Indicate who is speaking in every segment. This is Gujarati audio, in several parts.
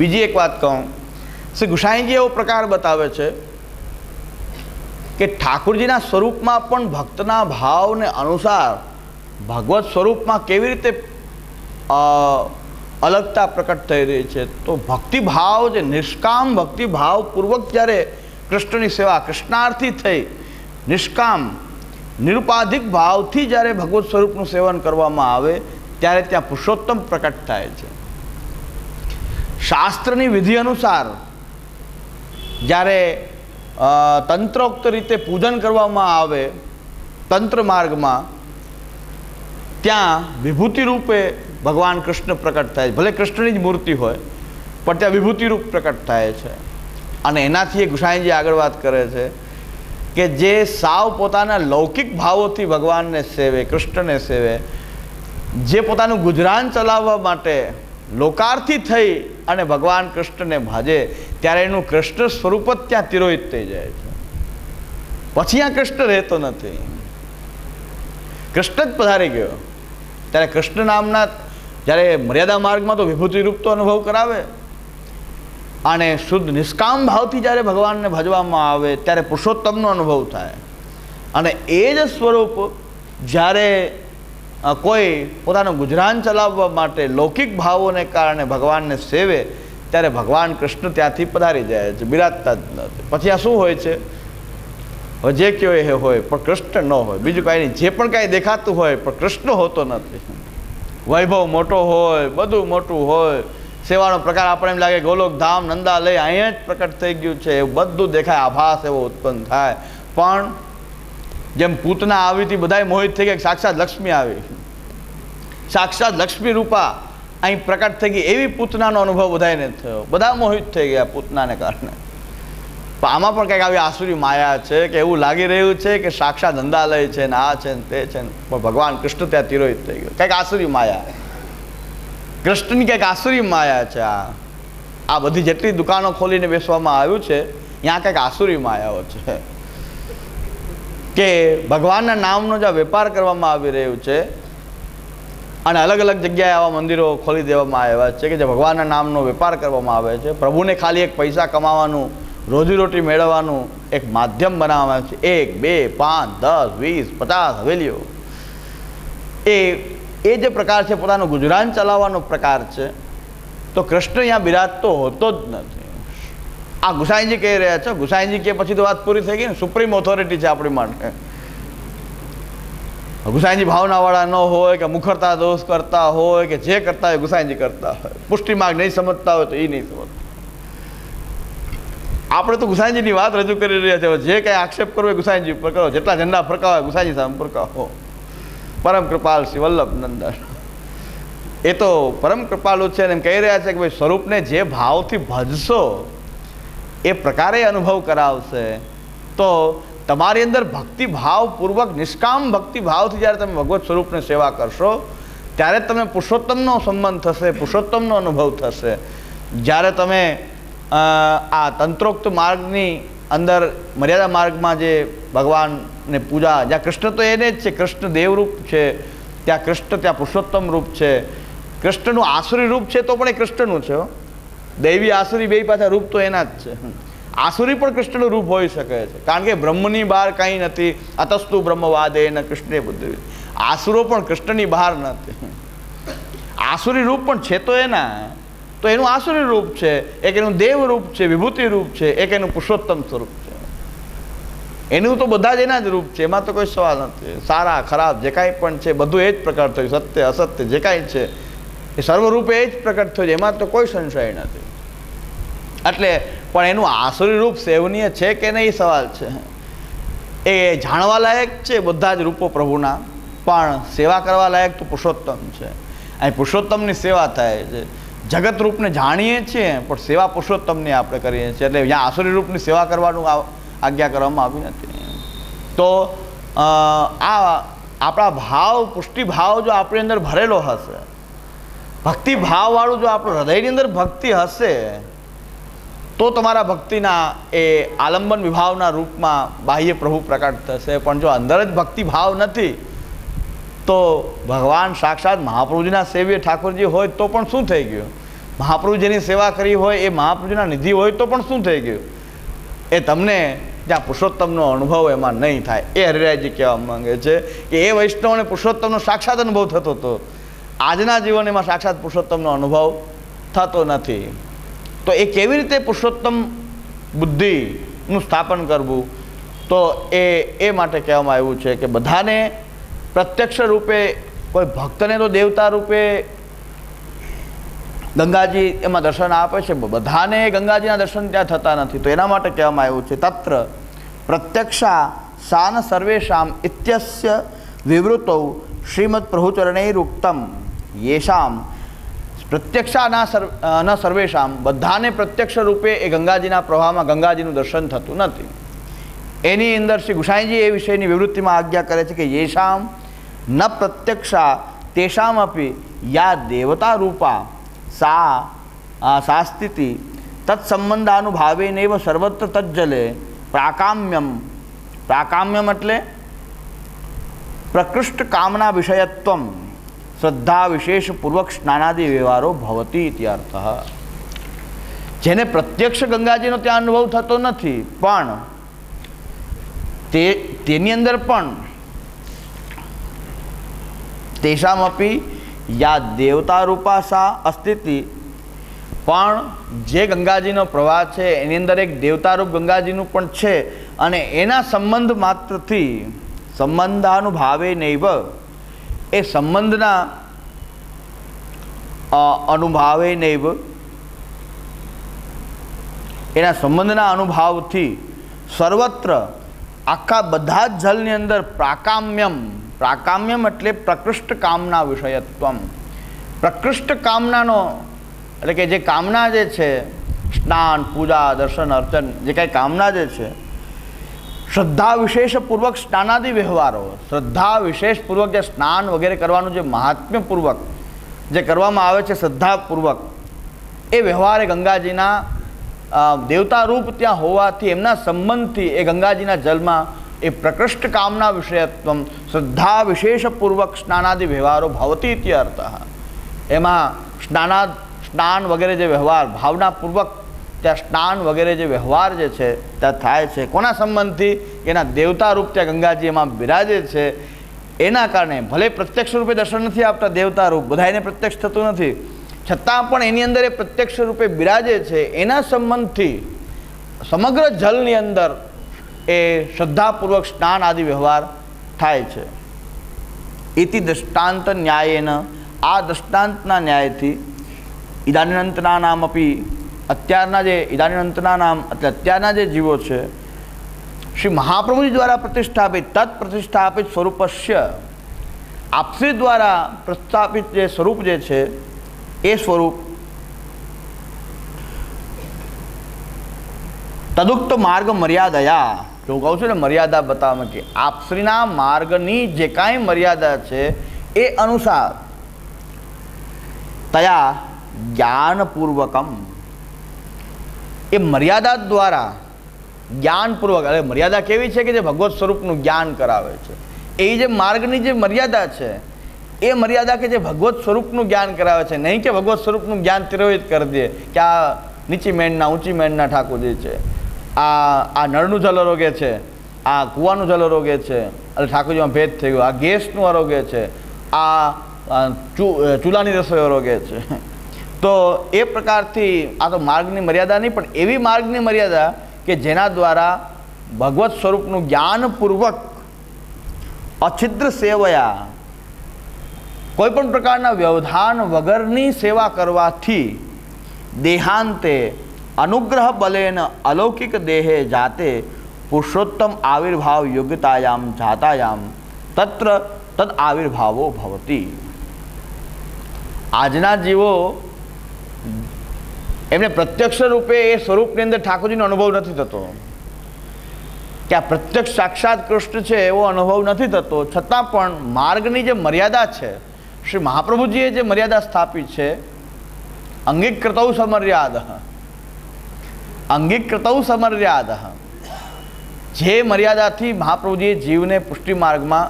Speaker 1: બીજી એક વાત કહું. શ્રી ગુસાઈજી એવો પ્રકાર બતાવે છે કે ઠાકુરજીના સ્વરૂપમાં પણ ભક્તના ભાવને અનુસાર ભગવત સ્વરૂપમાં કેવી રીતે અલગતા પ્રકટ થઈ રહી છે. તો ભક્તિભાવ જે નિષ્કામ ભક્તિભાવપૂર્વક જ્યારે કૃષ્ણની સેવા કૃષ્ણાર્થી થઈ, નિષ્કામ, નિરુપાધિક ભાવથી જ્યારે ભગવત સ્વરૂપનું સેવન કરવામાં આવે, ત્યારે ત્યાં પુરુષોત્તમ પ્રકટ થાય છે. શાસ્ત્રની વિધિ અનુસાર જ્યારે તંત્રોક્ત રીતે પૂજન કરવામાં આવે તંત્ર માર્ગમાં, ત્યાં વિભૂતિ રૂપે ભગવાન કૃષ્ણ પ્રકટ થાય છે. ભલે કૃષ્ણની જ મૂર્તિ હોય, પણ ત્યાં વિભૂતિ રૂપ પ્રકટ થાય છે. અને એનાથી એ ગુસાઈજી આગળ વાત કરે છે કે જે સાવ પોતાના લૌકિક ભાવોથી ભગવાનને સેવે, કૃષ્ણને સેવે, જે પોતાનું ગુજરાન ચલાવવા માટે લોકાર્થી થઈ અને ભગવાન કૃષ્ણને ભાજે, ત્યારે એનું કૃષ્ણ સ્વરૂપ જ ત્યાં તિરોહિત થઈ જાય છે. પછી આ કૃષ્ણ રહેતો નથી. કૃષ્ણ જ પધારી ગયો. ત્યારે કૃષ્ણ નામના જ્યારે મર્યાદા માર્ગમાં તો વિભૂતિ રૂપ તો અનુભવ કરાવે. અને શુદ્ધ નિષ્કામ ભાવથી જ્યારે ભગવાનને ભજવામાં આવે, ત્યારે પુરુષોત્તમનો અનુભવ થાય. અને એ જ સ્વરૂપ જ્યારે કોઈ પોતાનું ગુજરાન ચલાવવા માટે લૌકિક ભાવોને કારણે ભગવાનને સેવે, ત્યારે ભગવાન કૃષ્ણ ત્યાંથી પધારી જાય છે, બિરાજતા જ નથી પછી આ શું હોય છે? જે કયો એ હોય, પણ કૃષ્ણ ન હોય. બીજું કાંઈ નહીં. જે પણ કાંઈ દેખાતું હોય, પણ કૃષ્ણ હોતો નથી. વૈભવ મોટો હોય, બધું મોટું હોય. સેવાનો પ્રકાર આપણે એમ લાગે ગોલોક ધામ નંદાલય અહીંયા જ પ્રકટ થઈ ગયું છે. એવું બધું દેખાય, આભાસ એવો ઉત્પન્ન થાય. પણ જેમ પૂતના આવી હતી બધાય મોહિત થઈ ગયા સાક્ષાત લક્ષ્મી આવી. સાક્ષાત લક્ષ્મી રૂપા અહીં પ્રકટ થઈ ગઈ. એવી પૂતનાનો અનુભવ બધાને થયો. બધા મોહિત થઈ ગયા પૂતનાને કારણે. આમાં પણ કંઈક આવી આસુરી માયા છે કે એવું લાગી રહ્યું છે કે સાક્ષાત ધંધાલય છે ને આ છે ને તે છે ને. પણ ભગવાન કૃષ્ણ ત્યાં તિરોહિત થઈ ગયો. કંઈક આસુરી માયા. કૃષ્ણની કંઈક આસુરી માયા છે આ. આ બધી જેટલી દુકાનો ખોલીને બેસવામાં આવ્યું છે, ત્યાં કંઈક આસુરી માયાઓ છે. કે ભગવાનના નામનો જે વેપાર કરવામાં આવી રહ્યું છે અને અલગ અલગ જગ્યાએ આવા મંદિરો ખોલી દેવામાં આવ્યા છે કે જે ભગવાનના નામનો વેપાર કરવામાં આવે છે. પ્રભુને ખાલી એક પૈસા કમાવાનું, રોજીરોટી મેળવવાનું એક માધ્યમ બનાવવામાં છે. એક, બે, પાંચ, દસ, વીસ, પચાસ હવેલીઓ. એ એ જે પ્રકાર છે, પોતાનું ગુજરાન ચલાવવાનો પ્રકાર છે, તો કૃષ્ણ અહીંયા બિરાજતો હોતો જ નથી. આ ગુસાઈજી કહી રહ્યા છે? ગુસાઈજી કે પછી તો વાત પૂરી થઈ ગઈ ને? સુપ્રીમ ઓથોરિટી છે આપણી માટે. ગુસાઈજી ભાવનાવાળા ન હોય કે મુખરતા દોષ કરતા હોય કે જે કરતા હોય ગુસાઈજી કરતા હોય. પુષ્ટિ માર્ગ નહીં સમજતા હોય તો એ નહીં સમજતા. આપણે તો ગુસાઈજીની વાત રજૂ કરી રહ્યા છે જે કાંઈ આક્ષેપ કરવો એ ગુસાઈજી ઉપર કરો. જેટલા ઝંડા હોય ગુસાઈજી સામે ફરકાવો. પરમ કૃપાલ શ્રી વલ્લભ નંદન. એ તો પરમ કૃપાલુ છે એમ કહી રહ્યા છે કે ભાઈ સ્વરૂપને જે ભાવથી ભજશો એ પ્રકારે અનુભવ કરાવશે, તો તમારી અંદર ભક્તિભાવપૂર્વક નિષ્કામ ભક્તિભાવથી જ્યારે તમે ભગવત સ્વરૂપની સેવા કરશો, ત્યારે તમે પુરુષોત્તમનો સંબંધ થશે, પુરુષોત્તમનો અનુભવ થશે જ્યારે તમે આ તંત્રોક્ત માર્ગની અંદર, મર્યાદા માર્ગમાં જે ભગવાનને પૂજા, જ્યાં કૃષ્ણ તો એને જ છે, કૃષ્ણ દેવરૂપ છે, ત્યાં કૃષ્ણ, ત્યાં પુરુષોત્તમ રૂપ છે કૃષ્ણનું આસુરી રૂપ છે તો પણ એ કૃષ્ણનું છે. દૈવી આસુરી બે પાછા રૂપ તો એના જ છે. આસુરી પણ કૃષ્ણનું રૂપ હોઈ શકે છે. કારણ કે બ્રહ્મની બહાર કંઈ નથી. અતસ્તુ બ્રહ્મવાદે એના કૃષ્ણે બુદ્ધિ. આસુરો પણ કૃષ્ણની બહાર નથી. આસુરી રૂપ પણ છે તો એના. તો એનું આસુરી રૂપ છે, એક એનું દેવ રૂપ છે, વિભૂતિ રૂપ છે, એક એનું પુરુષોત્તમ સ્વરૂપ છે. એનું તો બધા જ એના જ રૂપ છે. એમાં તો કોઈ સવાલ નથી. સારા, ખરાબ, જે કાંઈ પણ છે, બધું એ જ પ્રકાર થયું. સત્ય, અસત્ય, જે કાંઈ છે, એ સર્વરૂપે એ જ પ્રકટ થયું એમાં તો કોઈ સંશય નથી. એટલે પણ એનું આસુરી રૂપ સેવનીય છે કે નહીં સવાલ છે. એ જાણવા લાયક છે બધા જ રૂપો પ્રભુના, પણ સેવા કરવા લાયક તો પુરુષોત્તમ છે. અહીં પુરુષોત્તમની સેવા થાય છે. જગત રૂપને જાણીએ છીએ, પણ સેવા પુરુષોત્તમની આપણે કરીએ છીએ. એટલે જ્યાં આસુરી રૂપની સેવા કરવાનું આજ્ઞા કરવામાં આવી નથી. તો આ આપણા ભાવ, પુષ્ટિભાવ જો આપણી અંદર ભરેલો હશે ભક્તિ ભાવવાળું જો આપણું હૃદયની અંદર ભક્તિ હશે તો તમારા ભક્તિના એ આલંબન વિભાવના રૂપમાં બાહ્ય પ્રભુ પ્રકટ થશે. પણ જો અંદર જ ભક્તિ ભાવ નથી, તો ભગવાન સાક્ષાત મહાપ્રભુજીના સેવ્ય ઠાકોરજી હોય તો પણ શું થઈ ગયું? મહાપ્રભુજીની સેવા કરી હોય, એ મહાપ્રભુજીના નિધિ હોય તો પણ શું થઈ ગયું? એ તમને જ્યાં પુરુષોત્તમનો અનુભવ એમાં નહીં થાય. એ હરિરાયજી કહેવા માંગે છે કે એ વૈષ્ણવને પુરુષોત્તમનો સાક્ષાત અનુભવ થતો હતો આજના જીવન એમાં સાક્ષાત પુરુષોત્તમનો અનુભવ થતો નથી. તો એ કેવી રીતે પુરુષોત્તમ બુદ્ધિનું સ્થાપન કરવું? તો એ એ માટે કહેવામાં આવ્યું છે કે બધાને પ્રત્યક્ષ રૂપે, કોઈ ભક્તને તો દેવતા રૂપે ગંગાજી એમાં દર્શન આપે છે બધાને ગંગાજીના દર્શન ત્યાં થતા નથી. તો એના માટે કહેવામાં આવ્યું છે, તત્ર પ્રત્યક્ષા સાન સર્વેશામ ઇત્યસ્ય વિવૃતૌ શ્રીમદ પ્રભુચરણૈરુક્તમ યેશામ પ્રત્યક્ષા ના સર્વ ન સર્વેશામ બધાને પ્રત્યક્ષ રૂપે એ ગંગાજીના પ્રવાહમાં ગંગાજીનું દર્શન થતું નથી. એની અંદર શ્રી ગુસાઈજી એ વિષયની વિવૃત્તિમાં આજ્ઞા કરે છે કે યેશામ ન પ્રત્યક્ષા, તેશામ અપી યા દેવતા રૂપા, સા સા સ્થિતિ તત્સંબંધાનુભાવેનૈવ સર્વત્ર તજ્જલે, પ્રાકામ્યમ. પ્રાકામ્યમ એટલે પ્રકૃષ્ટ કામના વિષયત્વમ. શ્રદ્ધા વિશેષપૂર્વક સ્નાનાદિ વ્યવહારો ભવતી ઇત્યર્થ. જેને પ્રત્યક્ષ ગંગાજીનો ત્યાં અનુભવ થતો નથી, પણ તે, તેની અંદર પણ તેષામપી યા દેવતા રૂપા સા પણ જે ગંગાજીનો પ્રવાહ છે, એની અંદર એક દેવતારૂપ ગંગાજીનું પણ છે, અને એના સંબંધ માત્રથી સંબંધાનુભાવે નૈવ એ સંબંધના અનુભાવે નૈવ. એના સંબંધના અનુભાવથી સર્વત્ર આખા બધા જ જલની અંદર પ્રાકામ્યમ. પ્રાકામ્યમ એટલે પ્રકૃષ્ટ કામના વિષયત્વમ. પ્રકૃષ્ટ કામનાનો, એટલે કે જે કામના જે છે, સ્નાન, પૂજા, દર્શન, અર્ચન, જે કાંઈ કામના જે છે શ્રદ્ધા વિશેષપૂર્વક સ્નાનાદિ વ્યવહારો. શ્રદ્ધા વિશેષપૂર્વક જે સ્નાન વગેરે કરવાનું જે મહાત્મ્યપૂર્વક જે કરવામાં આવે છે, શ્રદ્ધાપૂર્વક, એ વ્યવહાર એ ગંગાજીના દેવતા રૂપ ત્યાં હોવાથી, એમના સંબંધથી એ ગંગાજીના જલમાં એ પ્રકૃષ્ટ કામના વિષયત્વ શ્રદ્ધા વિશેષપૂર્વક સ્નાનાદિ વ્યવહારો ભવતી ઇત્યર્થ એમાં સ્નાના, સ્નાન વગેરે જે વ્યવહાર, ભાવનાપૂર્વક ત્યાં સ્નાન વગેરે જે વ્યવહાર જે છે, ત્યાં થાય છે. કોના સંબંધથી? એના દેવતા રૂપ ત્યાં ગંગાજી એમાં બિરાજે છે. એના કારણે ભલે પ્રત્યક્ષ રૂપે દર્શન નથી આપતા દેવતા રૂપ બધાને પ્રત્યક્ષ થતું નથી. છતાં પણ એની અંદર એ પ્રત્યક્ષ રૂપે બિરાજે છે. એના સંબંધથી સમગ્ર જલની અંદર એ શ્રદ્ધાપૂર્વક સ્નાન આદિ વ્યવહાર થાય છે. ઇતિ દૃષ્ટાંત ન્યાયેન. આ દૃષ્ટાંતના ન્યાયથી ઇદાનંતના નામ આપી અત્યારના જે ઇદાનંતના નામ, એટલે અત્યારના જે જીવો છે, શ્રી મહાપ્રભુજી દ્વારા પ્રતિષ્ઠાપિત તત્ પ્રતિષ્ઠાપિત સ્વરૂપસ્ય આપશ્રી દ્વારા પ્રસ્થાપિત જે સ્વરૂપ જે છે, એ સ્વરૂપ તદુક્ત માર્ગ મર્યાદયા. જો કહું છું ને મર્યાદા બતાવવામાં કે આપશ્રીના માર્ગની જે કાંઈ મર્યાદા છે, એ અનુસાર તયા જ્ઞાનપૂર્વકમ એ મર્યાદા દ્વારા જ્ઞાનપૂર્વક એટલે મર્યાદા કેવી છે કે જે ભગવત સ્વરૂપનું જ્ઞાન કરાવે છે? એ જે માર્ગની જે મર્યાદા છે, એ મર્યાદા કે જે ભગવત સ્વરૂપનું જ્ઞાન કરાવે છે? નહીં કે ભગવત સ્વરૂપનું જ્ઞાન તિરોહિત કરી દે, કે આ નીચી મેંડના ઊંચી મેંડના ઠાકોરજી છે, આ આ નળનું જલ આરોગ્ય છે, આ કૂવાનું જલ આરોગ્ય છે, એટલે ઠાકોરજીમાં ભેદ થઈ ગયો. આ ગેસનું આરોગ્ય છે, આ ચૂલાની રસોઈ આરોગ્ય છે. તો એ પ્રકારથી આ તો માર્ગની મર્યાદા નહીં, પણ એવી માર્ગની મર્યાદા કે જેના દ્વારા ભગવત સ્વરૂપનું જ્ઞાનપૂર્વક અછિદ્ર સેવયા કોઈ પણ પ્રકારના વ્યવધાન વગરની સેવા કરવાથી દેહાંતે અનુગ્રહ બલેન અલૌકિક દેહે જાતે પુરુષોત્તમ આવિર્ભાવ યોગ્યતાયામ જાતાયામ તત્ર તદ આવિર્ભાવો ભવતી. આજના જીવો એમને પ્રત્યક્ષ રૂપે એ સ્વરૂપની અંદર ઠાકોરજીનો અનુભવ નથી થતો. કે આ પ્રત્યક્ષ સાક્ષાત કૃષ્ણ છે એવો અનુભવ નથી થતો. છતાં પણ માર્ગની જે મર્યાદા છે, શ્રી મહાપ્રભુજીએ જે મર્યાદા સ્થાપી છે, અંગીકૃતૌ સમર્યાદ. અંગીકૃતૌ સમર્યાદ. જે મર્યાદાથી મહાપ્રભુજીએ જીવને પુષ્ટિ માર્ગમાં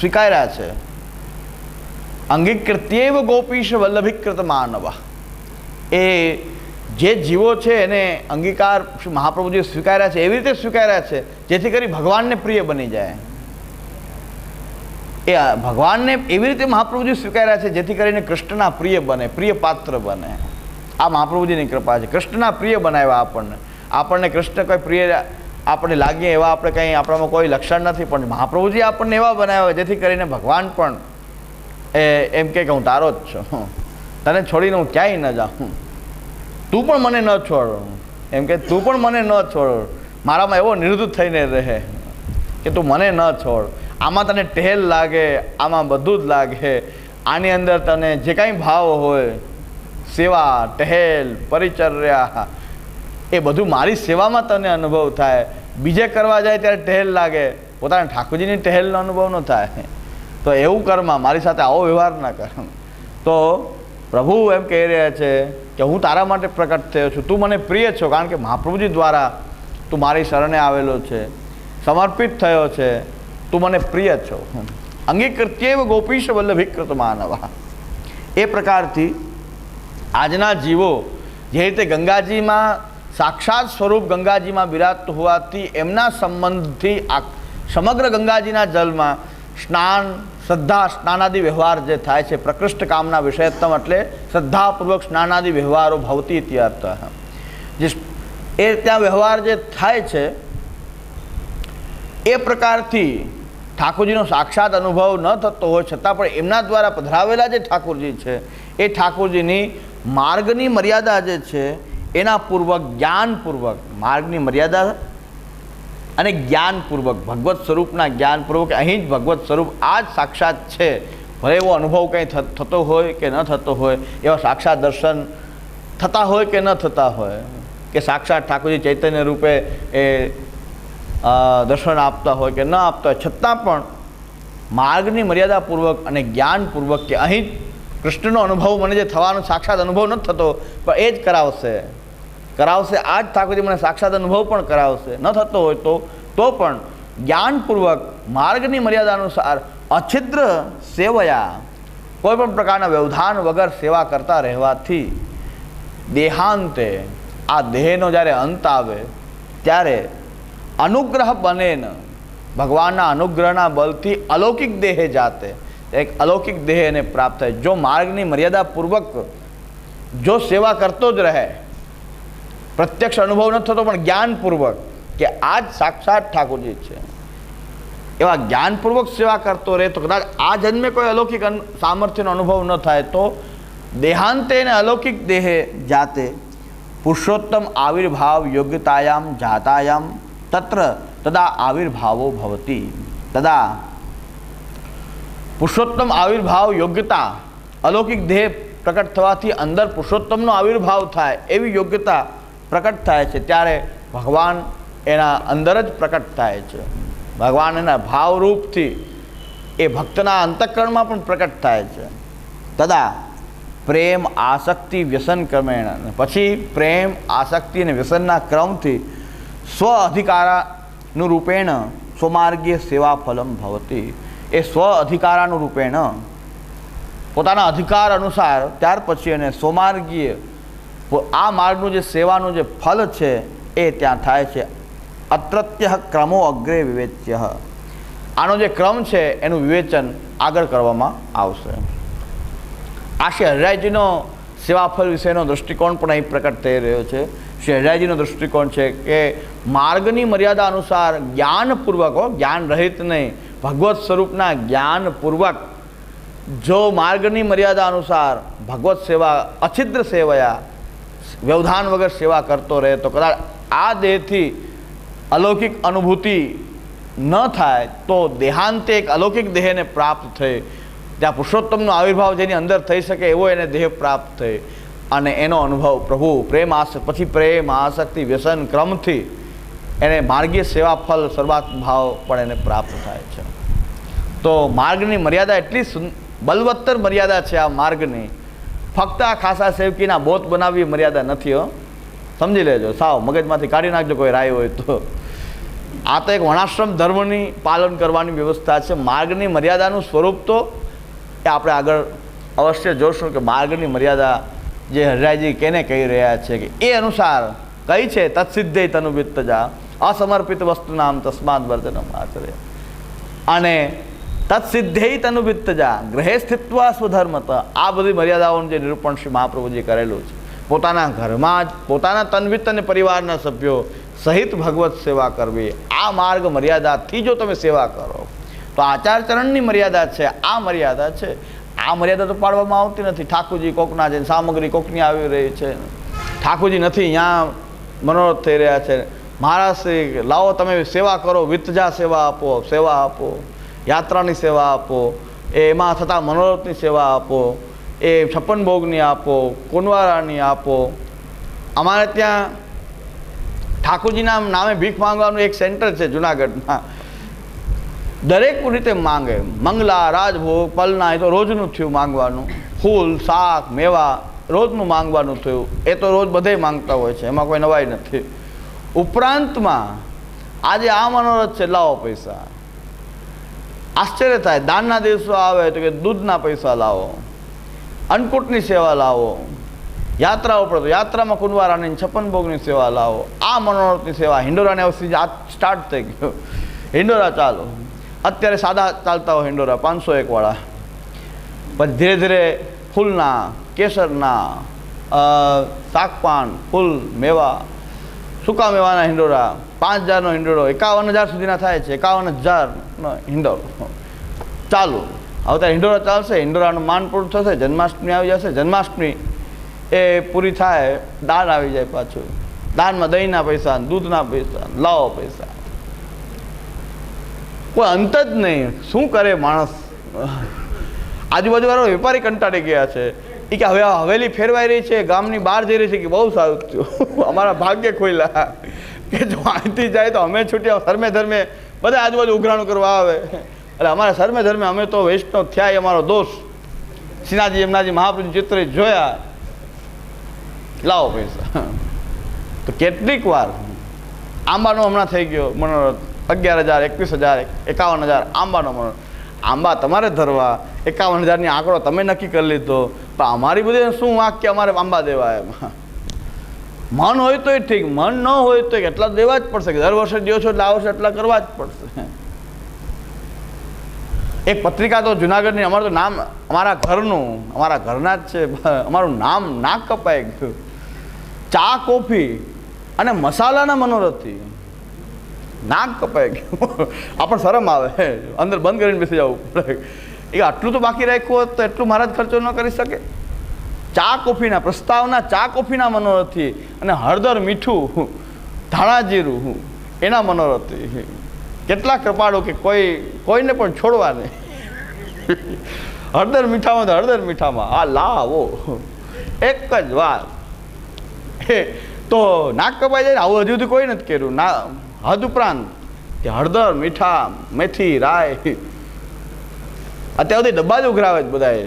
Speaker 1: સ્વીકાર્યા છે. અંગીકૃત્યેવ ગોપીશ વલ્લભીકૃત માનવ એ જે જીવો છે એને અંગીકાર મહાપ્રભુજીએ સ્વીકાર્યા છે, એવી રીતે સ્વીકાર્યા છે, જેથી કરી ભગવાનને પ્રિય બની જાય. એ ભગવાનને એવી રીતે મહાપ્રભુજી સ્વીકાર્યા છે, જેથી કરીને કૃષ્ણના પ્રિય બને, પ્રિય પાત્ર બને. આ મહાપ્રભુજીની કૃપા છે. કૃષ્ણના પ્રિય બનાવ્યા આપણને. આપણને કૃષ્ણ કોઈ પ્રિય આપણને લાગીએ એવા આપણે કંઈ આપણામાં કોઈ લક્ષણ નથી, પણ મહાપ્રભુજી આપણને એવા બનાવ્યા જેથી કરીને ભગવાન પણ એ, એમ કે હું તારો જ છું. તને છોડીને હું ક્યાંય ન જાઉં. તું પણ મને ન છોડ. એમ કે તું પણ મને ન છોડ. મારામાં એવો નિર્દુત થઈને રહે કે તું મને ન છોડ. આમાં તને ટેલ લાગે, આમાં બધું જ લાગે. આની અંદર તને જે કાંઈ ભાવ હોય, સેવા ટહેલ પરિચર્યા, એ બધું મારી સેવામાં તને અનુભવ થાય. બીજે કરવા જાય ત્યારે ટહેલ લાગે. પોતાના ઠાકોરજીની ટહેલનો અનુભવ ન થાય. તો એવું કરમાં મારી સાથે આવો વ્યવહાર ના કર. તો પ્રભુ એમ કહી રહ્યા છે કે હું તારા માટે પ્રકટ થયો છું. તું મને પ્રિય છો, કારણ કે મહાપ્રભુજી દ્વારા તું મારી શરણે આવેલો છે, સમર્પિત થયો છે. તું મને પ્રિય છો. અંગીકૃત્ય ગોપીશ વલ્લભીકૃત માનવા. એ પ્રકારથી આજના જીવો જે રીતે ગંગાજીમાં સાક્ષાત સ્વરૂપ ગંગાજીમાં બિરાજતું હોવાથી એમના સંબંધથી આ સમગ્ર ગંગાજીના જલમાં સ્નાન, શ્રદ્ધા, સ્નાનાદિ વ્યવહાર જે થાય છે, પ્રકૃષ્ટ કામના વિષયત્તમ એટલે શ્રદ્ધાપૂર્વક સ્નાનાદિ વ્યવહારો ભવતી ઇત્યર્થ. જે એ ત્યાં વ્યવહાર જે થાય છે, એ પ્રકારથી ઠાકોરજીનો સાક્ષાત અનુભવ ન થતો હોય છતાં પણ એમના દ્વારા પધરાવેલા જે ઠાકોરજી છે, એ ઠાકોરજીની માર્ગની મર્યાદા જે છે, એના પૂર્વક, જ્ઞાનપૂર્વક માર્ગની મર્યાદા અને જ્ઞાનપૂર્વક, ભગવત સ્વરૂપના જ્ઞાનપૂર્વક, અહીં જ ભગવત સ્વરૂપ આ જ સાક્ષાત છે. ભલે એવો અનુભવ કંઈ થતો હોય કે ન થતો હોય, એવા સાક્ષાત દર્શન થતા હોય કે ન થતા હોય, કે સાક્ષાત ઠાકોરજી ચૈતન્ય રૂપે એ દર્શન આપતા હોય કે ન આપતા હોય, છતાં પણ માર્ગની મર્યાદાપૂર્વક અને જ્ઞાનપૂર્વક કે અહીં કૃષ્ણનો અનુભવ, મને જે થવાનો સાક્ષાત અનુભવ નથી થતો, પણ એ જ કરાવશે. કરાવશે. આ જ ઠાકોરજી મને સાક્ષાત અનુભવ પણ કરાવશે. ન થતો હોય તો તો પણ જ્ઞાનપૂર્વક માર્ગની મર્યાદા અનુસાર અછિદ્ર સેવયા. કોઈ પણ પ્રકારના વ્યવધાન વગર સેવા કરતા રહેવાથી દેહાંતે, આ દેહનો જ્યારે અંત આવે, ત્યારે અનુગ્રહ બને ન ભગવાનના અનુગ્રહના બલથી અલૌકિક દેહે જાતે. એક અલૌકિક દેહ એને પ્રાપ્ત થાય. જો માર્ગની મર્યાદાપૂર્વક જો સેવા કરતો જ રહે પ્રત્યક્ષ અનુભવ નથી થતો, પણ જ્ઞાનપૂર્વક કે આ જ સાક્ષાત ઠાકોરજી છે. એવા જ્ઞાનપૂર્વક સેવા કરતો રહે તો કદાચ આ જન્મે કોઈ અલૌકિક સામર્થ્યનો અનુભવ ન થાય તો દેહાંતે અને અલૌકિક દેહે જાતે પુરુષોત્તમ આવિર્ભાવ યોગ્યતાયામ જાતાયામ તત્ર તદા આવિર્ભાવો ભવતી. તદા પુરુષોત્તમ આવિર્ભાવ યોગ્યતા, અલૌકિક દેહ પ્રકટ થવાથી અંદર પુરુષોત્તમનો આવિર્ભાવ થાય એવી યોગ્યતા પ્રકટ થાય છે ત્યારે ભગવાન એના અંદર જ પ્રકટ થાય છે. ભગવાન એના ભાવરૂપથી એ ભક્તના અંતઃકરણમાં પણ પ્રકટ થાય છે. તદા પ્રેમ આસક્તિ વ્યસન ક્રમેણ પછી પ્રેમ આસક્તિ અને વ્યસનના ક્રમથી સ્વ અધિકારાનું રૂપેણ સ્વમાર્ગીય સેવા ફલમ ભવતી. એ સ્વ અધિકારાનું રૂપેણ પોતાના અધિકાર અનુસાર ત્યાર પછી એને સ્વમાર્ગીય આ માર્ગનું જે સેવાનું જે ફલ છે એ ત્યાં થાય છે. અત્રત્ય ક્રમો અગ્રે વિવેચ્ય. આનો જે ક્રમ છે એનું વિવેચન આગળ કરવામાં આવશે. આ શ્રી હરિરાયજીનો સેવાફળ વિશેનો દૃષ્ટિકોણ પણ અહીં પ્રકટ થઈ રહ્યો છે. શ્રી હરિરાયજીનો દૃષ્ટિકોણ છે કે માર્ગની મર્યાદા અનુસાર જ્ઞાનપૂર્વક જ્ઞાન રહિત નહીં, ભગવત સ્વરૂપના જ્ઞાનપૂર્વક જો માર્ગની મર્યાદા અનુસાર ભગવત સેવા, અછિદ્ર સેવયા વ્યવધાન વગર સેવા કરતો રહે તો કદાચ આ દેહથી અલૌકિક અનુભૂતિ ન થાય તો દેહાંતે એક અલૌકિક દેહને પ્રાપ્ત થઈ. ત્યાં પુરુષોત્તમનો આવિર્ભાવ જેની અંદર થઈ શકે એવો એને દેહ પ્રાપ્ત થઈ. અને એનો અનુભવ પ્રભુ, પ્રેમ આસક્તિ પછી પ્રેમ, આસક્તિ, વ્યસન, ક્રમથી એને માર્ગીય સેવા ફલ સર્વાત્મ ભાવ પણ એને પ્રાપ્ત થાય છે. તો માર્ગની મર્યાદા એટલી બલવત્તર મર્યાદા છે આ માર્ગની ફક્ત આ ખાસા સેવકીના બોત બનાવવી મર્યાદા નથી, હો. સમજી લેજો, સાવ મગજમાંથી કાઢી નાખજો કોઈ રાય હોય તો. આ તો એક વર્ણાશ્રમ ધર્મની પાલન કરવાની વ્યવસ્થા છે. માર્ગની મર્યાદાનું સ્વરૂપ તો એ આપણે આગળ અવશ્ય જોશું કે માર્ગની મર્યાદા જે હરિરાયજી કેને કહી રહ્યા છે કે એ અનુસાર કઈ છે? તત્સિદ્ધે તનુવિત્તજા. અસમર્પિત વસ્તુ નામ તસ્માદ વર્જનમ આચર્ય અને તત્સિદ્ધેય તનુવિત્તજા ગ્રહે સ્થિત્વા સ્વધર્મત આ બધી મર્યાદાઓનું જે નિરૂપણ શ્રી મહાપ્રભુજી કરેલું છે પોતાના ઘરમાં જ, પોતાના તનવિત્ત અને પરિવારના સભ્યો સહિત ભગવત સેવા કરવી, આ માર્ગ મર્યાદાથી જો તમે સેવા કરો, તો આચારચરણની મર્યાદા છે, આ મર્યાદા છે. આ મર્યાદા તો પાડવામાં આવતી નથી. ઠાકોરજી કોકના છે, સામગ્રી કોકની આવી રહી છે. ઠાકોરજી નથી અહીંયા મનોરથ થઈ રહ્યા છે. મહારાજ લાવો તમે સેવા કરો વિતજા સેવા આપો સેવા આપો. યાત્રાની સેવા આપો એમાં થતા મનોરથની સેવા આપો, એ છપ્પન ભોગની આપો, કુનવારાની આપો. અમારે ત્યાં ઠાકોરજીના નામે ભીખ માંગવાનું એક સેન્ટર છે જુનાગઢમાં. દરેક રીતે માંગે. મંગલા, રાજભોગ, પલના, એ તો રોજનું થયું માંગવાનું. ફૂલ, શાક, મેવા, રોજનું માંગવાનું થયું. એ તો રોજ બધે માંગતા હોય છે, એમાં કોઈ નવાઈ નથી. ઉપરાંતમાં આજે આ મનોરથ છે લાવો પૈસા. આશ્ચર્ય થાય, દાનના દિવસો આવે તો કે દૂધના પૈસા લાવો, અન્નકૂટની સેવા લાવો, યાત્રા ઉપર તો યાત્રામાં કુંવારાની છપ્પન ભોગની સેવા લાવો. આ મનોરથની સેવા હિંડોરાને અવશ્ય આ સ્ટાર્ટ થઈ ગયો. હિંડોરા ચાલો. અત્યારે સાદા ચાલતા હોય હિંડોરા, પાંચસો એકવાળા. પછી ધીરે ધીરે ફૂલના, કેસરના શાકપાન, ફૂલ, મેવા સૂકા મેવાના હિંડોળા, પાંચ હજારનો હિંડોળો, એકાવન હજાર સુધીના થાય છે, એકાવન હજારનો હિંડોળો. ચાલુ, હવે ત્યારે હિંડોરા ચાલશે, હિંડોળાનું માન પૂરું થશે, જન્માષ્ટમી આવી જશે. જન્માષ્ટમી એ પૂરી થાય, દાન આવી જાય પાછું. દાનમાં દહીંના પૈસા, દૂધના પૈસા, લાવો પૈસા. કોઈ અંત જ નહીં. શું કરે માણસ? આજુબાજુવાળા વેપારી કંટાળી ગયા છે. એ કે હવે હવેલી ફેરવાઈ રહી છે, ગામની બહાર જઈ રહી છે કે બહુ સારું થયું. અમારા ભાગ્ય ખોલ્યા કે જો અહીંથી જાય તો અમે છૂટ્યા, ધર્મે ધર્મે બધા આજુબાજુ ઉઘરાણું કરવા આવે. એટલે અમારા ધર્મે ધર્મે અમે તો વૈષ્ણવ થયા અમારો દોષ. સિનાજી એમનાજી મહાપ્રભુ ચિત્ર જોયા. લાવો પૈસા. તો કેટલીક વાર આંબાનો હમણાં થઈ ગયો, મનોરથ, અગિયાર હજાર, એકવીસ હજાર, એકાવન હજાર આંબાનો મનોરથ. આંબા તમારે ધરવા, એકાવન હજારની આંકડો તમે નક્કી કરી લીધો. પણ અમારી બધી શું વાંક અમારે આંબા દેવા એમાં? મન હોય તો ઠીક, મન ન હોય તો એટલા દેવા જ પડશે કે દર વર્ષે દો છો એટલે આ વર્ષે એટલા કરવા જ પડશે. એક પત્રિકા તો જુનાગઢની, અમારું તો નામ, અમારા ઘરનું, અમારા ઘરના જ છે. અમારું નામ ના કપાય. ગયું ચા, કોફી અને મસાલાના મનોરથથી નાક કપાઈ ગયું આપણે શરમ આવે. અંદર બંધ કરીને બેસી જવું પડે એ આટલું તો બાકી રાખ્યું હોત તો એટલું મહારાજ ખર્ચો ન કરી શકે. ચા કોફીના પ્રસ્તાવના, ચા કોફીના મનોરથી અને હળદર મીઠું, ધાણા જીરું, એના મનોરથી કેટલા કૃપાળો કે કોઈ, કોઈને પણ છોડવા નહીં. હળદર મીઠામાં તો હળદર મીઠામાં. આ લાવો. એક જ વાત તો નાક કપાઈ જાય ને આવું હજુ સુધી કોઈ નથી કર્યું. ના હદ ઉપરાંત કે હળદર, મીઠા, મેથી, રાય. અત્યાર સુધી ડબ્બા જ ઉઘરાવે છે બધાએ.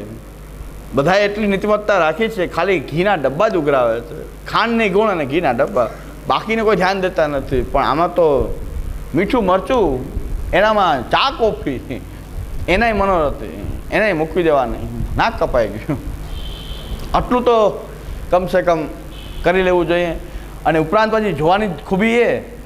Speaker 1: બધાએ એટલી નીતિમત્તા રાખી છે ખાલી ઘીના ડબ્બા જ ઉઘરાવે છે. ખાંડની ગુણ અને ઘીના ડબ્બા. બાકીને કોઈ ધ્યાન દેતા નથી. પણ આમાં તો મીઠું, મરચું, એનામાં ચા, કોફી, એનાય મનોરથ, એનાય મૂકી દેવાની. નાક કપાઈ ગયું. આટલું તો કમસે કમ કરી લેવું જોઈએ. અને ઉપરાંત પછી જોવાની ખૂબી એ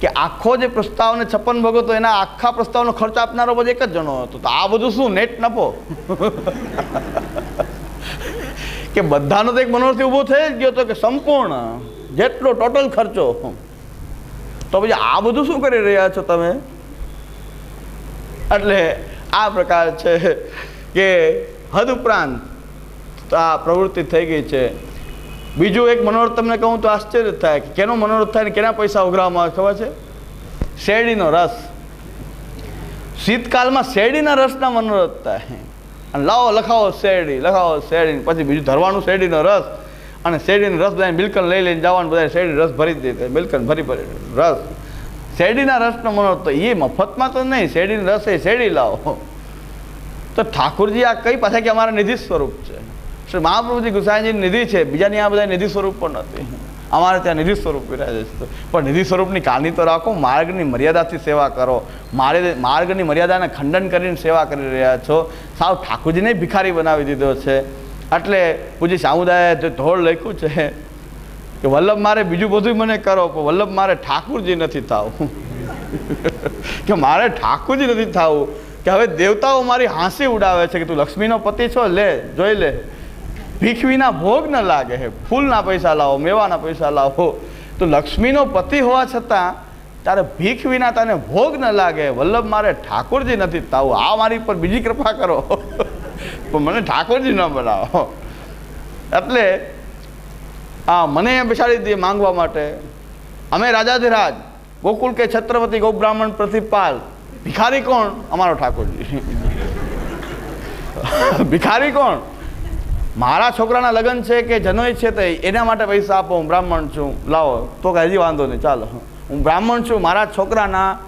Speaker 1: કે આખો જે પ્રસ્તાવ ને છપ્પન ભોગો તો એના આખા પ્રસ્તાવનો ખર્ચ આપનારો બધો એક જ જણો હતો. તો આ બધું શું નેટ નફો? કે બધાનો તો એક મનોરથી ઊભો થઈ જ ગયો હતો કે સંપૂર્ણ, જેટલો ટોટલ ખર્ચો. તો પછી આ બધું શું કરી રહ્યા છો તમે? એટલે આ પ્રકાર છે કે હદ ઉપરાંત આ પ્રવૃત્તિ થઈ ગઈ છે. બીજું એક મનોરથ તમને કહું તો આશ્ચર્ય થાય કે કેનો મનોરથ થાય ને કેના પૈસા ઉઘરાવવામાં આવે ખબર છે? શેરડીનો રસ. શીતકાલમાં શેરડીના રસના મનોરથ થાય. અને લાવો, લખાવો શેરડી લખાવો શેરડી પછી બીજું ધરવાનું શેરડીનો રસ. અને શેરડીનો રસ બધાને બિલકન લઈ લઈને જવાનું બધા શેરડી રસ ભરી જ દે બિલકન ભરી ભરી રસ. શેરડીના રસનો મનોરથ તો એ મફતમાં તો નહીં, શેરડીનો રસ એ શેરડી લાવો. તો ઠાકુરજી આ કઈ પાછા કે અમારા નિધિ સ્વરૂપ છે? શ્રી મહાપ્રભુજી ગુસાઈજીની નિધિ છે. બીજાની આ બધા નિધિ સ્વરૂપ પણ નથી. અમારે ત્યાં નિધિ સ્વરૂપ વિરાજે છે. પણ નિધિ સ્વરૂપની કાની તો રાખો, માર્ગની મર્યાદાથી સેવા કરો. મારે માર્ગની મર્યાદાને ખંડન કરીને સેવા કરી રહ્યા છો. સાવ ઠાકોરજીને ભિખારી બનાવી દીધો છે. એટલે પૂજી સામુદાયે જે ધોળ લખ્યું છે કે, વલ્લભ, મારે બીજું બધું મને કરો, પણ વલ્લભ, મારે ઠાકુરજી નથી થવું. કે, મારે ઠાકુરજી નથી થવું. કે, હવે દેવતાઓ મારી હાંસી ઉડાવે છે. કે, તું લક્ષ્મીનો પતિ છો, લે, જોઈ લે. ભીખ વિના ભોગ ન લાગે હે. ફૂલના પૈસા લાવો, મેવાના પૈસા લાવો. તો લક્ષ્મીનો પતિ હોવા છતાં તારે ભીખ વિના તને ભોગ ન લાગે. વલ્લભ, મારે ઠાકોરજી નથી તાવું. આ મારી પર બીજી કૃપા કરો. પણ મને ઠાકોરજી ન બનાવો. એટલે આ મને બેસાડી દે માંગવા માટે, અમે રાજાધિરાજ ગોકુળ કે છત્રપતિ ગોબ્રાહ્મણ પ્રતિપાલ, ભિખારી કોણ? અમારો ઠાકોરજી. ભિખારી કોણ? મારા છોકરાના લગ્ન છે કે જનોય છે તે, એના માટે પૈસા આપો, હું બ્રાહ્મણ છું. લાવો, તો કે હજી વાંધો નહીં, ચાલો. હું બ્રાહ્મણ છું, મારા છોકરાના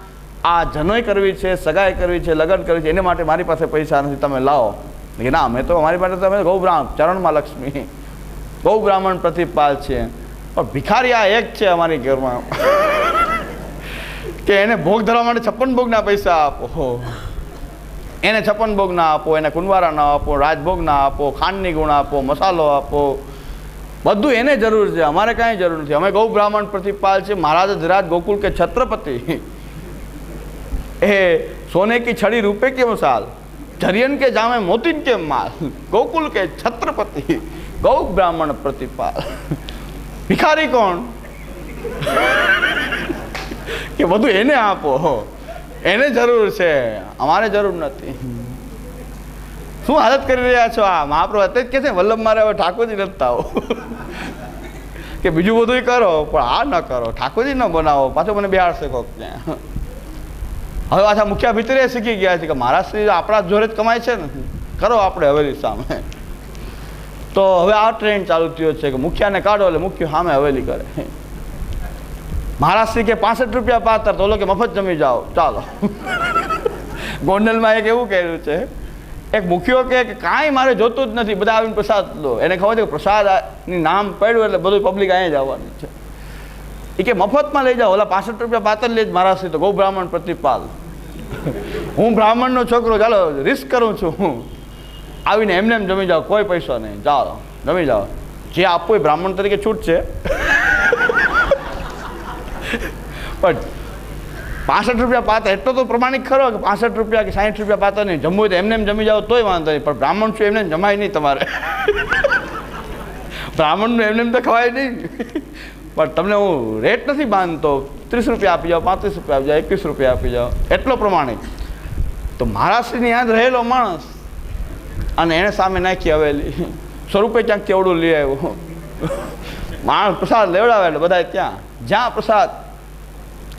Speaker 1: આ જનોય કરવી છે, સગાઈ કરવી છે, લગ્ન કરવી છે, એને માટે મારી પાસે પૈસા નથી, તમે લાવો. કે ના અમે તો અમારી પાસે તમે ગૌ બ્રાહ્મણ ચરણમાં લક્ષ્મી. ગૌ બ્રાહ્મણ પ્રતિપાલ છે. પણ ભિખારી આ એક છે અમારી ઘરમાં. કે એને ભોગ ધરવા માટે છપ્પન ભોગના પૈસા આપો. એને છપ્પન ભોગ ના આપો, એને કુંવારા ના આપો, રાજભોગ ના આપો, ખાંડની ગુણ આપો, મસાલો આપો. બધું એને જરૂર છે, અમારે કાંઈ જરૂર નથી. અમે ગૌ બ્રાહ્મણ પ્રતિપાલ છે, મહારાજ ધરાજ ગોકુલ કે છત્રપતિ. એ સોને કી છડી રૂપે કે મસાલ ધરિયન કે જામે મોતીન કે માલ? ગોકુલ કે છત્રપતિ? ગૌ બ્રાહ્મણ પ્રતિપાલ. ભિખારી કોણ? કે બધું એને આપો એને જરૂર છે. અમારે જરૂર નથી. શું હાલત કરી રહ્યા છો આ? મહાપ્રભુ અત્યારે કે છે, વલ્લભ મારે હવે ઠાકોરજી નથી થાવ કે બીજું બધું કરો, પણ આ ન કરો. ઠાકોરજી ન બનાવો, પાછો મને બિહાડશે કોક ત્યાં હવે પાછા મુખ્ય ભીતરે શીખી ગયા છે કે મારા શ્રી આપણા જોરે જ કમાય છે ને. કરો આપણે હવેલી સામે. તો હવે આ ટ્રેન્ડ ચાલુ થયો છે કે મુખ્યાને કાઢો એટલે મુખ્ય સામે હવેલી કરે. મહારાષ્ટ્રી કે પાસઠ રૂપિયા પાત્ર, તો કે મફત જમી જાઓ. ચાલો. ગોંડલમાં એક એવું કહેલું છે. એક મુખ્યો કે કાંઈ મારે જોતું જ નથી. બધા આવીને પ્રસાદ લો. એને ખબર છે કે પ્રસાદની નામ પડ્યું એટલે બધું પબ્લિક અહીંયા જ આવવાનું છે. એ કે મફતમાં લઈ જાઓ. ઓલા પાસઠ રૂપિયા પાત્ર લે જ મહારાષ્ટ્રી તો ગૌ બ્રાહ્મણ પ્રતિપાલ. હું બ્રાહ્મણનો છોકરો, ચાલો રિસ્ક કરું છું હું. આવીને એમને એમ જમી જાઓ. કોઈ પૈસા નહીં. ચાલો, જમી જાઓ. જે આપવું એ બ્રાહ્મણ તરીકે છૂટ છે. પણ પાસઠ રૂપિયા પાત, એટલો તો પ્રમાણિક ખરો કે પાસઠ રૂપિયા કે સાઠ રૂપિયા પાત્ર નહીં. જમવું તો એમને એમ જમી જાઓ તોય વાંધો નહીં, પણ બ્રાહ્મણ છું એમને જમાય નહીં તમારે? બ્રાહ્મણનું એમને એમ તો ખવાય નહીં. પણ તમને હું રેટ નથી બાંધતો ત્રીસ રૂપિયા આપી જાઓ, પાંત્રીસ રૂપિયા આપી જાઓ, એકવીસ રૂપિયા આપી જાઓ. એટલો પ્રમાણિક. તો મહારાષ્ટ્રની યાદ રહેલો માણસ અને એણે સામે નાખી હવેલી. સ્વરૂપે ક્યાંક કેવડું લઈ આવ્યો. માણસ પ્રસાદ લેવડાવે એટલે બધા ત્યાં. જ્યાં પ્રસાદ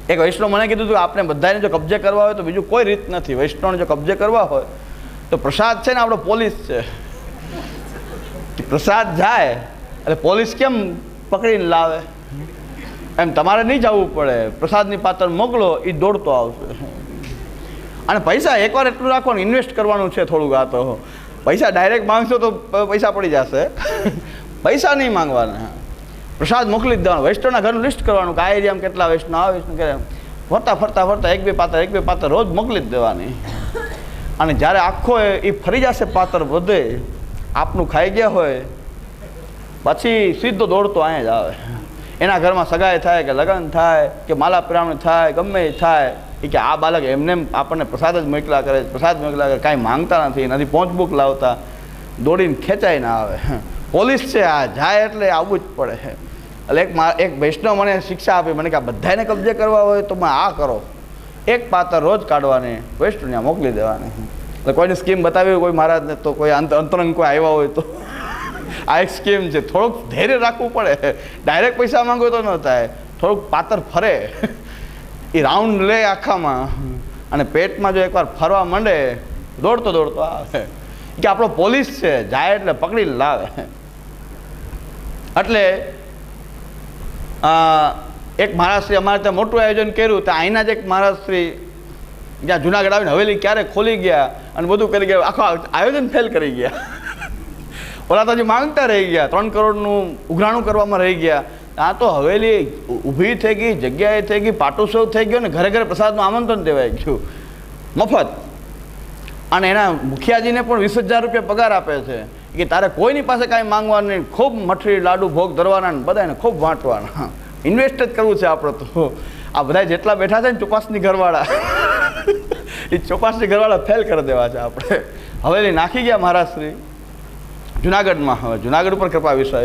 Speaker 1: એક વૈષ્ણવ મને કીધું હતું આપણે બધાને જો કબજે કરવા હોય તો બીજું કોઈ રીત નથી. વૈષ્ણવને જો કબજે કરવા હોય તો પ્રસાદ છે ને આપણો પોલીસ છે. પ્રસાદ જાય, એટલે પોલીસ કેમ પકડીને લાવે? એમ તમારે નહીં જવું પડે. પ્રસાદની પાત્ર મોકલો એ દોડતો આવશે. અને પૈસા એકવાર એટલું રાખવાનું ઇન્વેસ્ટ કરવાનું છે થોડુંક આ તો. પૈસા ડાયરેક્ટ માંગશો તો પૈસા પડી જશે. પૈસા નહીં માંગવાના. પ્રસાદ મોકલી દેવાનો. વૈષ્ણવના ઘરનું લિસ્ટ કરવાનું કે આ એરિયામાં કેટલા વૈષ્ણવ, આ વૈષ્ણવ કે ફરતા ફરતા ફરતા એક બે પાત્ર, એક બે પાત્ર રોજ મોકલી દેવાની. અને જ્યારે આખો એ ફરી જશે પાત્ર વધે આપનું ખાઈ ગયા હોય, પછી સીધો દોડતો અહીંયા જ આવે. એના ઘરમાં સગાઈ થાય કે લગ્ન થાય, કે માલા પિરામણ થાય, ગમે એ થાય એ કે આ બાળક એમને એમ આપણને પ્રસાદ જ મોકલા કરે પ્રસાદ મોકલા કરે કાંઈ માંગતા નથી નથી પહોંચબુક લાવતા. દોડીને ખેંચાઈ ના આવે. પોલીસ છે, આ જાય એટલે આવવું જ પડે એટલે એક એક વૈષ્ણવ મને શિક્ષા આપી, મને કે આ બધાને કબજે કરવા હોય તો આ કરો. એક પાત્ર રોજ કાઢવાની, વૈષ્ણવને મોકલી દેવાની. એટલે કોઈની સ્કીમ બતાવી હોય, કોઈ મહારાજને તો કોઈ અંત, અંતરંગ કોઈ આવ્યા હોય તો. આ એક સ્કીમ છે, થોડુંક ધૈર્ય રાખવું પડે. ડાયરેક્ટ પૈસા માંગો તો ન થાય, થોડુંક પાત્ર ફરે. એ રાઉન્ડ લે આખામાં. અને પેટમાં જો એકવાર ફરવા માંડે દોડતો દોડતો આવે. કે આપણો પોલીસ છે, જાય એટલે પકડી લાવે. એટલે એક મહારાષ્ટ્રી અમારે ત્યાં મોટું આયોજન કર્યું, તો અહીંના જ એક મહારાષ્ટ્રી જ્યાં જુનાગઢ આવીને હવેલી ક્યારે ખોલી ગયા અને બધું કરી ગયા. આખું આયોજન ફેલ કરી ગયા. ઓલા તો હજી માંગતા રહી ગયા. ત્રણ કરોડનું ઉઘરાણું કરવામાં રહી ગયા. આ તો હવેલી ઊભી થઈ ગઈ, જગ્યાએ થઈ ગઈ, પાટોત્સવ થઈ ગયો ને ઘરે ઘરે પ્રસાદનું આમંત્રણ દેવાય ગયું. મફત. અને એના મુખિયાજીને પણ વીસ હજાર રૂપિયા પગાર આપે છે. કે તારે કોઈની પાસે કાંઈ માંગવાનું નહીં ખૂબ મઠરી લાડુ ભોગ ધરવાના બધાને ખૂબ વાંટવાના. ઇન્વેસ્ટ જ કરવું છે આપણે તો. આ બધા જેટલા બેઠા છે ને ચોપાસની ઘરવાળા, એ ચોપાસની ઘરવાળા ફેલ કરી દેવા છે આપણે. હવેલી નાખી ગયા મહારાજશ્રી જુનાગઢમાં, હવે જુનાગઢ ઉપર કૃપા વિષય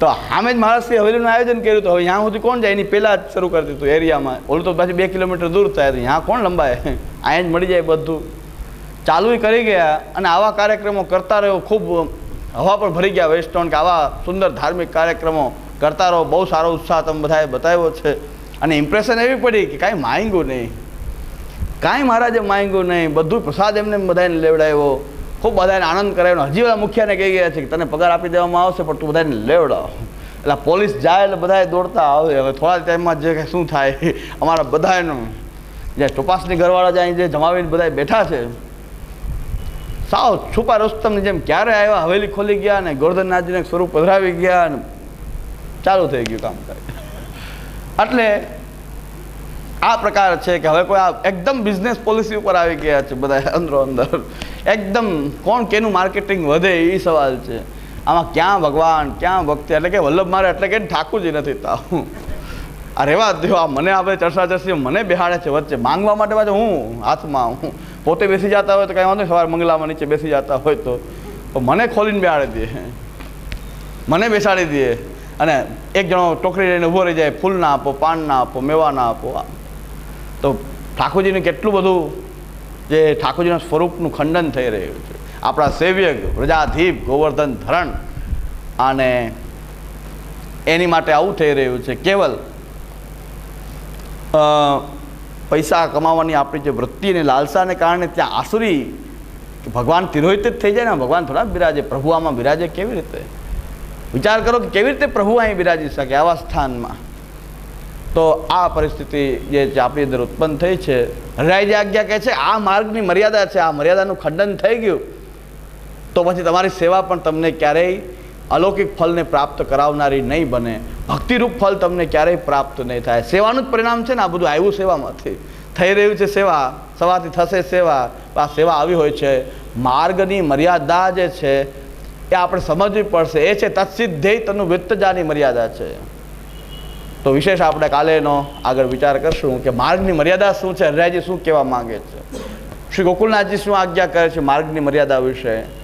Speaker 1: તો આમે જ મહારાજશ્રી હવેલીનું આયોજન કર્યું હતું હવે ત્યાં સુધી કોણ જાય? એની પહેલાં જ શરૂ કરી દીધું એરિયામાં. ઓલું તો પાછી બે કિલોમીટર દૂર થાય, તો ત્યાં કોણ લંબાય? અહીંયા જ મળી જાય બધું. ચાલુ કરી ગયા અને આવા કાર્યક્રમો કરતા રહ્યો. ખૂબ હવા પર ભરી ગયા વેસ્ટર્ન કે આવા સુંદર ધાર્મિક કાર્યક્રમો કરતા રહો. બહુ સારો ઉત્સાહ તમે બધાએ બતાવ્યો છે. અને ઇમ્પ્રેશન એવી પડી કે કાંઈ માંગ્યું નહીં. કાંઈ મહારાજે માંગ્યું નહીં. બધું પ્રસાદ એમને બધાને લેવડાવ્યો. ખૂબ બધાને આનંદ કરાવ્યો. હજી બધા મુખ્યને કહી ગયા છે કે તને પગાર આપી દેવામાં આવશે, પણ તું બધાને લેવડાવ. એટલે પોલીસ જાય એટલે બધાએ દોડતા આવે. હવે થોડા ટાઈમમાં જે શું થાય, અમારા બધાનું. જે ટોપાસની ઘરવાળા જાય, જે જમાવીને બધા બેઠા છે. સાવ છુપા રસ્તમની જેમ ક્યારે આવ્યા? હવેલી ખોલી ગયા અને ગોરધનનાથજીને સ્વરૂપ પધરાવી ગયા ને ચાલુ થઈ ગયું કામ એટલે આ પ્રકાર છે કે હવે કોઈ આ એકદમ બિઝનેસ પોલિસી ઉપર આવી ગયા છે બધા અંદરો અંદર. એકદમ કોણ કેનું માર્કેટિંગ વધે એ સવાલ છે. આમાં ક્યાં ભગવાન, ક્યાં ભક્તિ? એટલે કે વલ્લભ મારે એટલે કે ઠાકુરજી નથી તાવું આ વાત દો, આ મને આપણે ચર્ચા ચર્ચી મને બેહાડે છે વચ્ચે. માંગવા માટે પાછું હું હાથમાં હું પોતે બેસી જતા હોય તો કાંઈ વાંધો સવારે મંગલામાં નીચે બેસી જતા હોય તો. મને ખોલીને બેહાડી દે. મને બેસાડી દે. અને એક જણો ટોકરી લઈને ઊભો રહી જાય ફૂલ ના આપો પાન ના આપો મેવા ના આપો. તો ઠાકોરજીને કેટલું બધું જે ઠાકોરજીના સ્વરૂપનું ખંડન થઈ રહ્યું છે. આપણા સેવ્યક પ્રજાધીપ, ગોવર્ધન ધરણ અને એની માટે આવું થઈ રહ્યું છે. કેવલ પૈસા કમાવાની આપણી જે વૃત્તિ અને લાલસાને કારણે ત્યાં આસુરી ભગવાન તિરોહિત જ થઈ જાય ને ભગવાન થોડા બિરાજે, પ્રભુ આમાં બિરાજે કેવી રીતે? વિચાર કરો કે કેવી રીતે પ્રભુ અહીં બિરાજી શકે આવા સ્થાનમાં? તો આ પરિસ્થિતિ જે છે આપણી અંદર ઉત્પન્ન થઈ છે. હરિરાયજી આજ્ઞા કહે છે, આ માર્ગની મર્યાદા છે, આ મર્યાદાનું ખંડન થઈ ગયું. તો પછી તમારી સેવા પણ તમને ક્યારેય અલૌકિક ફલને પ્રાપ્ત કરાવનારી નહીં બને. ભક્તિરૂપ ફલ તમને ક્યારેય પ્રાપ્ત નહીં થાય. સેવાનું જ પરિણામ છે ને, આ બધું આવ્યું સેવામાંથી. થઈ રહ્યું છે સેવા, સવારથી થશે સેવા આ સેવા આવી હોય છે. માર્ગની મર્યાદા જે છે, એ આપણે સમજવી પડશે. એ છે તત્સિદ્ધેય તનું વિત્તજાની મર્યાદા છે. તો વિશેષ આપણે કાલે એનો આગળ વિચાર કરશું કે માર્ગની મર્યાદા શું છે હરિયાજી શું કહેવા માંગે છે? શ્રી ગોકુલનાથજી શું આજ્ઞા કરે છે માર્ગની મર્યાદા વિશે?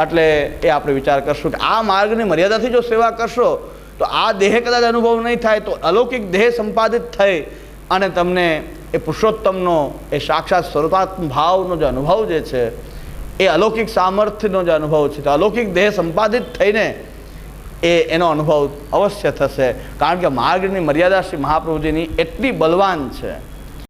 Speaker 1: એટલે એ આપણે વિચાર કરશું કે આ માર્ગની મર્યાદાથી જો સેવા કરશો, તો આ દેહ કદાચ અનુભવ નહીં થાય, તો અલૌકિક દેહ સંપાદિત થઈ અને તમને એ પુરુષોત્તમનો, એ સાક્ષાત સ્વરૂપાત્મ ભાવનો જે અનુભવ જે છે, એ અલૌકિક સામર્થ્યનો જે અનુભવ છે, તો અલૌકિક દેહ સંપાદિત થઈને એ, એનો અનુભવ અવશ્ય થશે. કારણ કે માર્ગની મર્યાદા શ્રી મહાપ્રભુજીની એટલી બલવાન છે.